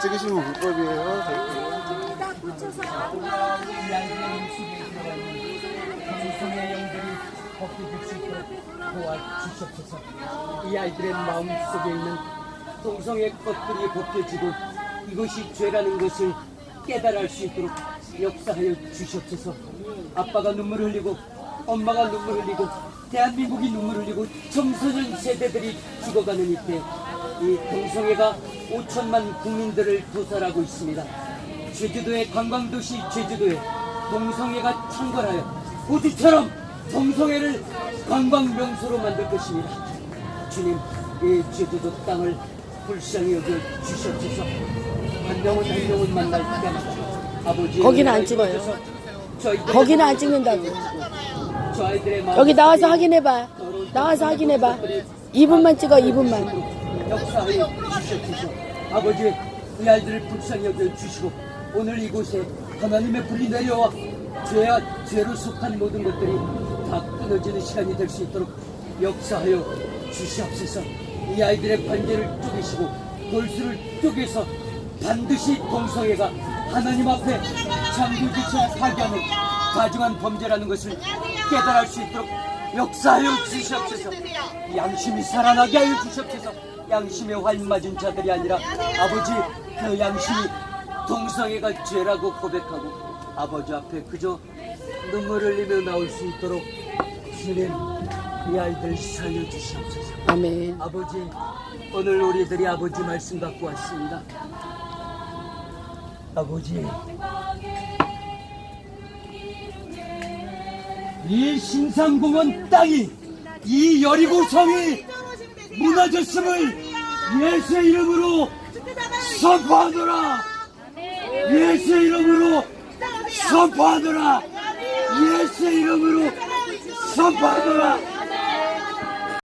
찍으시면 불법이에요. 이 아이들의 마음 속에 있는 동성의 것들이 벗겨지고 이것이 죄라는 것을 깨달을 수 있도록 역사하여 주시옵소서. 아빠가 눈물 흘리고 엄마가 눈물 흘리고 대한민국이 눈물 흘리고 청소년 세대들이 죽어가는 이때 이 동성애가 5천만 국민들을 도살하고 있습니다. 제주도의 관광도시 제주도에 동성애가 창궐하여 호주처럼 동성애를 관광 명소로 만들 것입니다. 주님, 이 제주도 땅을 불쌍히 여겨 주시옵소서. 한 명은 한 명은 만날 때마다 아버지 거기는 안 찍어요. 거기는 안 찍는다고. 여기 나와서 확인해봐. 나와서 확인해봐. 2분만 찍어, 2분만. 역사하여 주시옵소서. 아버지, 이 아이들을 불쌍히 여겨 주시고 오늘 이곳에 하나님의 불이 내려와 죄와 죄로 속한 모든 것들이 다 끊어지는 시간이 될 수 있도록 역사하여 주시옵소서. 이 아이들의 관계를 쪼개시고 골수를 쪼개서 반드시 동성애가 하나님 앞에 장부지처럼 파괴하는 가증한 범죄라는 것을 깨달을 수 있도록 역사하여 주시옵소서. 양심이 살아나게 하여 주시옵소서. 양심에 활맞은 자들이 아니라 아버지 그 양심이 동성애가 죄라고 고백하고 아버지 앞에 그저 눈물을 흘리며 나올 수 있도록 주님 이 아이들 살려주시옵소서. 아멘. 아버지 오늘 우리들이 아버지 말씀 갖고 왔습니다. 아버지 이 신상공원 땅이 이 여리고 성이 무너졌음을 예수의 이름으로 선포하노라. 예수의 이름으로 선포하노라. 예수의 이름으로 선포하노라